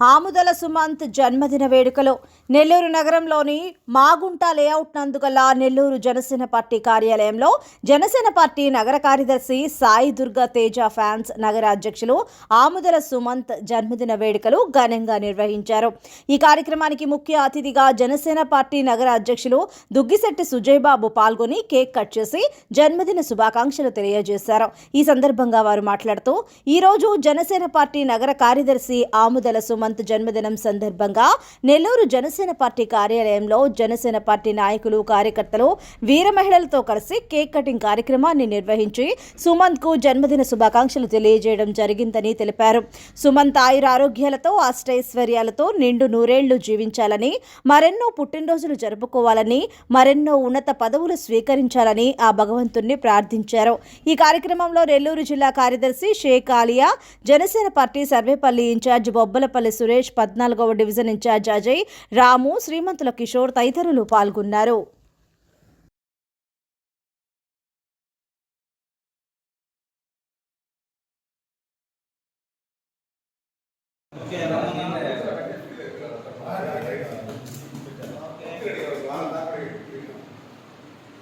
ఆముదల సుమంత్ జన్మదిన వేడుకలు. నెల్లూరు నగరంలోని మాగుంట లేఅవుట్ నందుగల నెల్లూరు జనసేన పార్టీ కార్యాలయంలో జనసేన పార్టీ నగర కార్యదర్శి సాయి దుర్గా తేజ ఫ్యాన్స్ నగర అధ్యక్షులు ఆముదల సుమంత్ జన్మదిన వేడుకలు ఘనంగా నిర్వహించారు. ఈ కార్యక్రమానికి ముఖ్య అతిథిగా జనసేన పార్టీ నగర అధ్యక్షులు దుగ్గిశెట్టి సుజయ్ బాబు పాల్గొని కేక్ కట్ చేసి జన్మదిన శుభాకాంక్షలు తెలియజేశారు. ఈ సందర్భంగా వారు మాట్లాడుతూ ఈ రోజు జనసేన పార్టీ నగర కార్యదర్శి ఆముదల సుమంత్ జన్మదినం సందర్భంగా నెల్లూరు జనసేన పార్టీ కార్యాలయంలో జనసేన పార్టీ నాయకులు కార్యకర్తలు వీర మహిళలతో కలిసి కేక్ కటింగ్ కార్యక్రమాన్ని నిర్వహించి సుమంత్కు జన్మదిన శుభాకాంక్షలు తెలియజేయడం జరిగిందని తెలిపారు. సుమంత్ ఆయుర ఆరోగ్యాలతో అష్టైశ్వర్యాలతో నిండు నూరేళ్ళు జీవించాలని మరెన్నో పుట్టినరోజులు జరుపుకోవాలని మరెన్నో ఉన్నత పదవులు స్వీకరించాలని ఆ భగవంతుణ్ణి ప్రార్థించారు. ఈ కార్యక్రమంలో నెల్లూరు జిల్లా కార్యదర్శి షేక్ ఆలియా జనసేన పార్టీ సర్వేపల్లి ఇన్ఛార్జ్ బొబ్బలపల్లి సురేష్ పద్నాలుగవ డివిజన్ ఇన్ఛార్జ్ అజయ్ రాము శ్రీమంతుల కిషోర్ తదితరులు పాల్గొన్నారు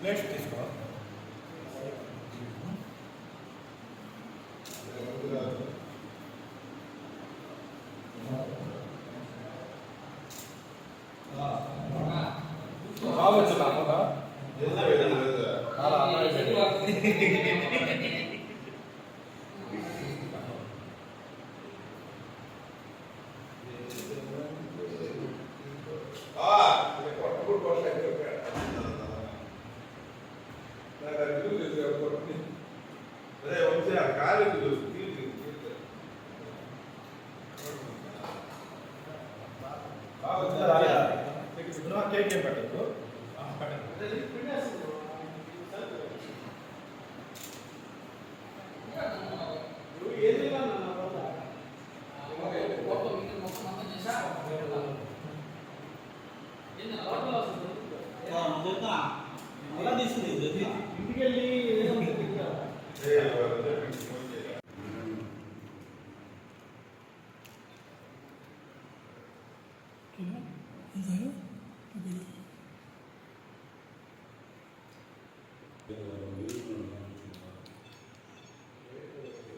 Next. కాకుండా కేక్ ఏం పెట్టద్దు? 이거요? 이거요?